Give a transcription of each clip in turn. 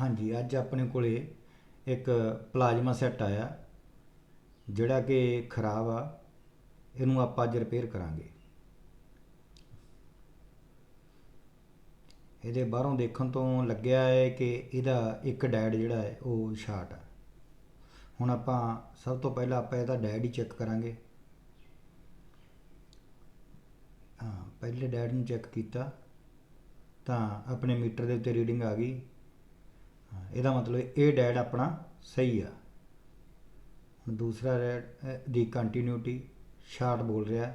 ਹਾਂਜੀ, ਅੱਜ ਆਪਣੇ ਕੋਲੇ ਇੱਕ ਪਲਾਜ਼ਮਾ ਸੈੱਟ ਆਇਆ, ਜਿਹੜਾ ਕਿ ਖਰਾਬ ਆ, ਇਹਨੂੰ ਆਪਾਂ ਅੱਜ ਰਿਪੇਅਰ ਕਰਾਂਗੇ। ਇਹਦੇ ਬਾਹਰੋਂ ਦੇਖਣ ਤੋਂ ਲੱਗਿਆ ਹੈ ਕਿ ਇਹਦਾ ਇੱਕ ਡੈਡ ਜਿਹੜਾ ਹੈ, ਉਹ ਸ਼ਾਰਟ ਆ। ਹੁਣ ਆਪਾਂ ਸਭ ਤੋਂ ਪਹਿਲਾਂ ਆਪਾਂ ਇਹਦਾ ਡੈਡ ਹੀ ਚੈੱਕ ਕਰਾਂਗੇ। ਹਾਂ, ਪਹਿਲੇ ਡੈਡ ਨੂੰ ਚੈੱਕ ਕੀਤਾ, ਤਾਂ ਆਪਣੇ ਮੀਟਰ ਦੇ ਉੱਤੇ ਰੀਡਿੰਗ ਆ ਗਈ। ਇਹਦਾ ਮਤਲਬ ਇਹ ਡੈਡ ਆਪਣਾ ਸਹੀ ਆ। ਹੁਣ ਦੂਸਰਾ ਡੈਡ ਦੀ ਕੰਟੀਨਿਊਟੀ ਸ਼ਾਰਟ ਬੋਲ ਰਿਹਾ।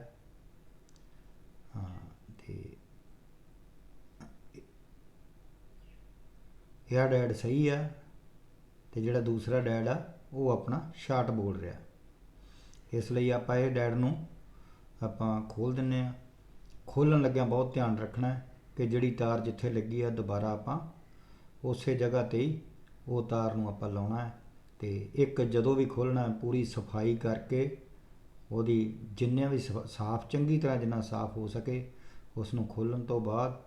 ਹਾਂ, ਤੇ ਇਹ ਡੈਡ ਸਹੀ ਆ, ਤੇ ਜਿਹੜਾ ਦੂਸਰਾ ਡੈਡ ਆ, ਉਹ ਆਪਣਾ ਸ਼ਾਰਟ ਬੋਲ ਰਿਹਾ। ਇਸ ਲਈ ਆਪਾਂ ਇਹ ਡੈਡ ਨੂੰ ਆਪਾਂ ਖੋਲ ਦਿੰਨੇ ਆ। ਖੋਲਣ ਲੱਗਿਆਂ ਬਹੁਤ ਧਿਆਨ ਰੱਖਣਾ ਕਿ ਜਿਹੜੀ ਤਾਰ ਜਿੱਥੇ ਲੱਗੀ ਆ, ਦੁਬਾਰਾ ਆਪਾਂ ਉਸੇ ਜਗ੍ਹਾ ਤੇ ਹੀ ਉਹ ਤਾਰ ਨੂੰ ਆਪਾਂ ਲਾਉਣਾ ਹੈ ਤੇ ਇੱਕ ਜਦੋਂ ਵੀ ਖੋਲਣਾ ਪੂਰੀ ਸਫ਼ਾਈ ਕਰਕੇ ਉਹਦੀ ਜਿੰਨੇ ਵੀ ਸਫ- ਸਾਫ਼, ਚੰਗੀ ਤਰ੍ਹਾਂ ਜਿੰਨਾ ਸਾਫ਼ ਹੋ ਸਕੇ ਉਸ ਨੂੰ ਖੋਲਣ ਤੋਂ ਬਾਅਦ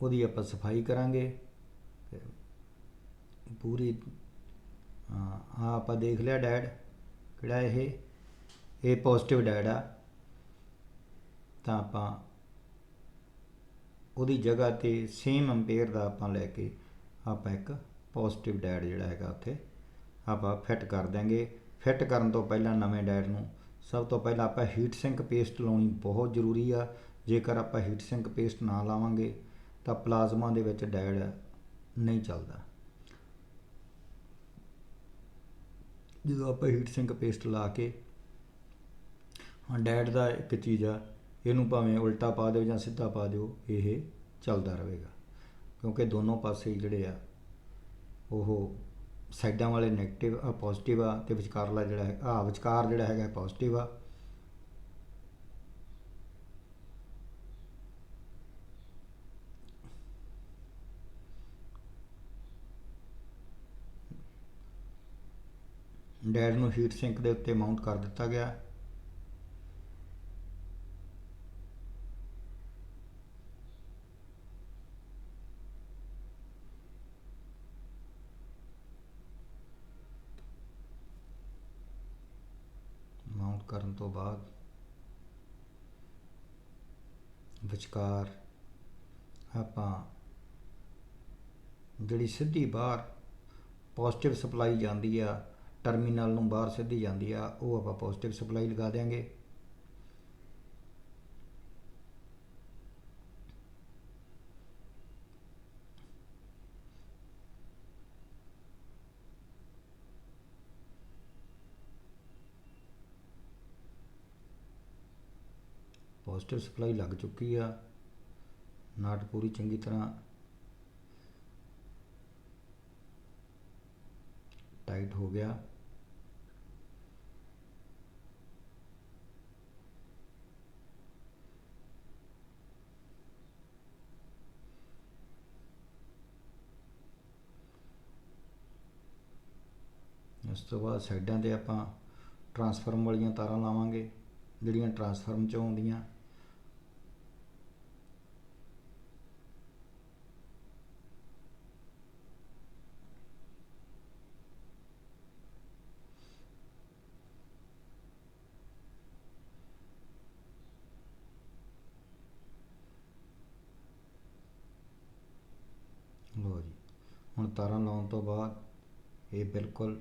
ਉਹਦੀ ਆਪਾਂ ਸਫ਼ਾਈ ਕਰਾਂਗੇ ਤੇ ਪੂਰੀ ਆ ਆਪਾਂ ਦੇਖ ਲਿਆ ਡੈਡ, ਕਿਹੜਾ ਇਹ? ਇਹ ਪੋਜ਼ਿਟਿਵ ਡੈਡ ਆ। ਤਾਂ ਆਪਾਂ ਉਹਦੀ ਜਗ੍ਹਾ ਤੇ ਸੇਮ ਅੰਪੇਅਰ ਦਾ ਆਪਾਂ ਲੈ ਕੇ ਆਪਾਂ ਇੱਕ ਪੋਜ਼ਿਟਿਵ ਡੈਡ ਜਿਹੜਾ ਹੈਗਾ ਉੱਥੇ ਆਪਾਂ ਫਿੱਟ ਕਰ ਦਾਂਗੇ ਫਿੱਟ ਕਰਨ ਤੋਂ ਪਹਿਲਾਂ ਨਵੇਂ ਡੈਡ ਨੂੰ ਸਭ ਤੋਂ ਪਹਿਲਾਂ ਆਪਾਂ ਹੀਟ ਸਿੰਕ ਪੇਸਟ ਲਾਉਣੀ ਬਹੁਤ ਜ਼ਰੂਰੀ ਆ। ਜੇਕਰ ਆਪਾਂ ਹੀਟ ਸਿੰਕ ਪੇਸਟ ਨਾ ਲਾਵਾਂਗੇ ਤਾਂ ਪਲਾਜ਼ਮਾ ਦੇ ਵਿੱਚ ਡੈਡ ਨਹੀਂ ਚੱਲਦਾ। ਜਦੋਂ ਆਪਾਂ ਹੀਟ ਸਿੰਕ ਪੇਸਟ ਲਾ ਕੇ, ਹਾਂ ਡੈਡ ਦਾ ਇੱਕ ਚੀਜ਼ ਆ ਇਹਨੂੰ ਭਾਵੇਂ ਉਲਟਾ ਪਾ ਦਿਓ ਜਾਂ ਸਿੱਧਾ ਪਾ ਦਿਓ, ਇਹ ਚੱਲਦਾ ਰਹੇਗਾ। ਕਿਉਂਕਿ ਦੋਨੋਂ ਪਾਸੇ ਜਿਹੜੇ ਆ, ਉਹ ਸਾਈਡਾਂ ਵਾਲੇ 네ਗੇਟਿਵ ਆ ਪੋਜ਼ਿਟਿਵ ਆ ਤੇ ਵਿਚਕਾਰਲਾ ਜਿਹੜਾ ਹੈ, ਆ ਵਿਚਕਾਰ ਜਿਹੜਾ ਹੈਗਾ ਪੋਜ਼ਿਟਿਵ ਆ। ਡੈਡ ਨੂੰ ਹੀਟ ਸਿੰਕ ਦੇ ਉੱਤੇ ਮਾਊਂਟ ਕਰ ਦਿੱਤਾ ਗਿਆ ਮਾਊਂਟ ਕਰਨ ਤੋਂ ਬਾਅਦ ਵਿਚਕਾਰ ਆਪਾਂ ਜਿਹੜੀ ਸਿੱਧੀ ਬਾਹਰ ਪੋਜ਼ਿਟਿਵ ਸਪਲਾਈ ਜਾਂਦੀ ਆ ਟਰਮੀਨਲ ਨੂੰ ਬਾਹਰ ਸਿੱਧੀ ਜਾਂਦੀ ਆ, ਉਹ ਆਪਾਂ ਪੋਜ਼ਿਟਿਵ ਸਪਲਾਈ ਲਗਾ ਦੇਾਂਗੇ ਪੋਜ਼ਿਟਿਵ ਸਪਲਾਈ ਲੱਗ ਚੁੱਕੀ ਆ। ਨਾਟ ਪੂਰੀ ਚੰਗੀ ਤਰ੍ਹਾਂ ਟਾਈਟ ਹੋ ਗਿਆ। ਉਸ ਤੋਂ ਬਾਅਦ ਸਾਈਡਾਂ ਤੇ ਆਪਾਂ ਟਰਾਂਸਫਾਰਮ ਵਾਲੀਆਂ ਤਾਰਾਂ ਲਾਵਾਂਗੇ, ਜਿਹੜੀਆਂ ਟਰਾਂਸਫਾਰਮ ਚੋਂ ਆਉਂਦੀਆਂ ਲੋ ਜੀ ਹੁਣ ਤਾਰਾਂ ਲਾਉਣ ਤੋਂ ਬਾਅਦ ਇਹ ਬਿਲਕੁਲ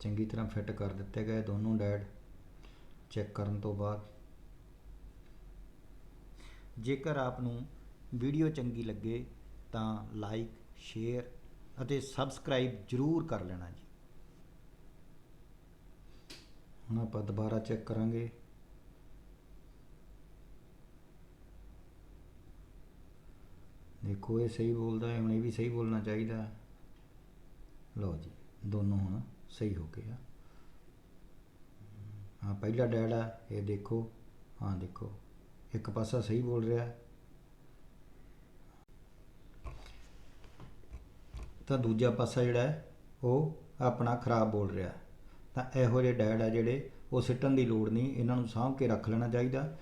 ਚੰਗੀ ਤਰ੍ਹਾਂ ਫਿੱਟ ਕਰ ਦਿੱਤੇ ਗਏ ਦੋਨੋਂ ਡੈਡ ਚੈੱਕ ਕਰਨ ਤੋਂ ਬਾਅਦ। ਜੇਕਰ ਆਪ ਨੂੰ ਵੀਡੀਓ ਚੰਗੀ ਲੱਗੇ ਤਾਂ ਲਾਈਕ, ਸ਼ੇਅਰ ਅਤੇ ਸਬਸਕ੍ਰਾਈਬ ਜ਼ਰੂਰ ਕਰ ਲੈਣਾ ਜੀ। ਹੁਣ ਆਪਾਂ ਦੁਬਾਰਾ ਚੈੱਕ ਕਰਾਂਗੇ। ਦੇਖੋ ਇਹ ਸਹੀ ਬੋਲਦਾ ਹੈ, ਹੁਣ ਇਹ ਵੀ ਸਹੀ ਬੋਲਣਾ ਚਾਹੀਦਾ ਲਓ ਜੀ, ਦੋਨੋਂ ਹੁਣ ਸਹੀ ਹੋ ਗਏ ਆ। ਹਾਂ, ਪਹਿਲਾ ਡੈਡ ਆ, ਇਹ ਦੇਖੋ। ਹਾਂ, ਦੇਖੋ। ਇੱਕ ਪਾਸਾ ਸਹੀ ਬੋਲ ਰਿਹਾ। ਤਾਂ ਦੂਜਾ ਪਾਸਾ ਜਿਹੜਾ ਉਹ ਆਪਣਾ ਖਰਾਬ ਬੋਲ ਰਿਹਾ। ਤਾਂ ਇਹੋ ਜਿਹੇ ਡੈਡ ਆ ਜਿਹੜੇ, ਉਹ ਸਿੱਟਣ ਦੀ ਲੋੜ ਨਹੀਂ। ਇਹਨਾਂ ਨੂੰ ਸਾਂਭ ਕੇ ਰੱਖ ਲੈਣਾ ਚਾਹੀਦਾ।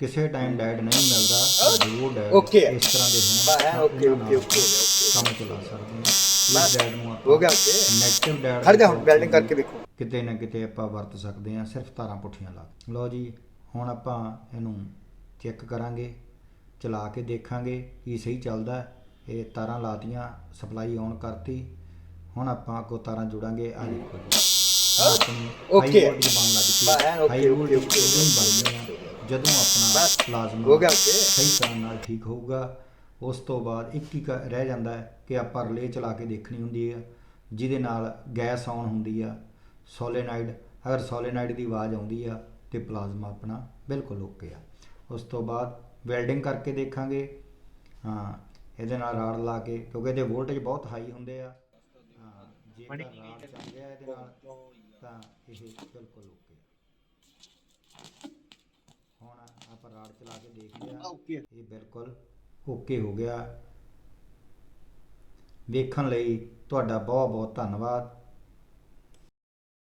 ਕਿਸੇ ਟਾਈਮ ਡੈਡ ਨਹੀਂ ਮਿਲਦਾ ਤਾਂ ਡੈਡ Okay। ਇਸ ਤਰ੍ਹਾਂ ਦੇ ਹੋਣ ਹੈ, ਤਾਂ okay, ਉਹਨਾਂ ਨਾਲ okay, okay, okay। ਕੰਮ ਚਲਾ ਸਕਦੇ ਹਾਂ ਇਸ ਡੈਡ ਨੂੰ ਆਪਾਂ ਹੋ ਗਿਆ ਓਕੇ ਨੈਗੇਟਿਵ ਡੈਡ ਖੜ ਜਾ ਹੁਣ ਵੈਲਡਿੰਗ ਕਰਕੇ ਵੇਖੋ ਕਿਤੇ ਨਾ ਕਿਤੇ ਆਪਾਂ ਵਰਤ ਸਕਦੇ ਹਾਂ ਸਿਰਫ ਤਾਰਾਂ ਪੁੱਠੀਆਂ ਲਾ ਕੇ। ਲਓ ਜੀ ਹੁਣ ਆਪਾਂ ਇਹਨੂੰ ਚੈੱਕ ਕਰਾਂਗੇ ਚਲਾ ਕੇ ਦੇਖਾਂਗੇ ਕੀ ਸਹੀ ਚੱਲਦਾ ਹੈ। ਇਹ ਤਾਰਾਂ ਲਾਤੀਆਂ ਸਪਲਾਈ ਆਨ ਕਰਤੀ ਹੁਣ ਆਪਾਂ ਕੋ ਤਾਰਾਂ ਜੋੜਾਂਗੇ ਆ ਦੇਖੋ ਜੀ ਬਣ ਲੱਗ ਪਈ। ਹੀ ਜਦੋਂ ਆਪਣਾ ਪਲਾਜ਼ਮਾ ਹੋ ਗਿਆ okay। ਸਹੀ ਤਰ੍ਹਾਂ ਨਾਲ ਠੀਕ ਹੋਊਗਾ। ਉਸ ਤੋਂ ਬਾਅਦ ਇੱਕ ਹੀ ਰਹਿ ਜਾਂਦਾ ਹੈ ਕਿ ਆਪਾਂ ਰਿਲੇ ਚਲਾ ਕੇ ਦੇਖਣੀ ਹੁੰਦੀ ਹੈ ਜਿਹਦੇ ਨਾਲ ਗੈਸ ਆਨ ਹੁੰਦੀ ਆ ਸੋਲੇਨਾਈਡ ਅਗਰ ਸੋਲੇਨਾਈਡ ਦੀ ਆਵਾਜ਼ ਆਉਂਦੀ ਆ ਤੇ ਪਲਾਜ਼ਮਾ ਆਪਣਾ ਬਿਲਕੁਲ ਓਕੇ ਆ। ਉਸ ਤੋਂ ਬਾਅਦ ਵੈਲਡਿੰਗ ਕਰਕੇ ਦੇਖਾਂਗੇ। ਹਾਂ ਇਹਦੇ ਨਾਲ ਰਾੜ ਲਾ ਕੇ ਕਿਉਂਕਿ ਇਹਦੇ ਵੋਲਟੇਜ ਬਹੁਤ ਹਾਈ ਹੁੰਦੇ ਆ। ਹਾਂ ਜੇ ਰਾੜ ਚੱਲ ਗਿਆ ਇਹਦੇ ਨਾਲ। ਤਾਂ ਇਹ ਬਿਲਕੁਲ ਓਕੇ ਹੁਣ ਆਪਾਂ ਰਾੜ ਚਲਾ ਕੇ ਦੇਖ ਲਿਆ। ਓਕੇ ਇਹ ਬਿਲਕੁਲ ਓਕੇ ਹੋ ਗਿਆ। ਵੇਖਣ ਲਈ ਤੁਹਾਡਾ ਬਹੁਤ ਬਹੁਤ ਧੰਨਵਾਦ।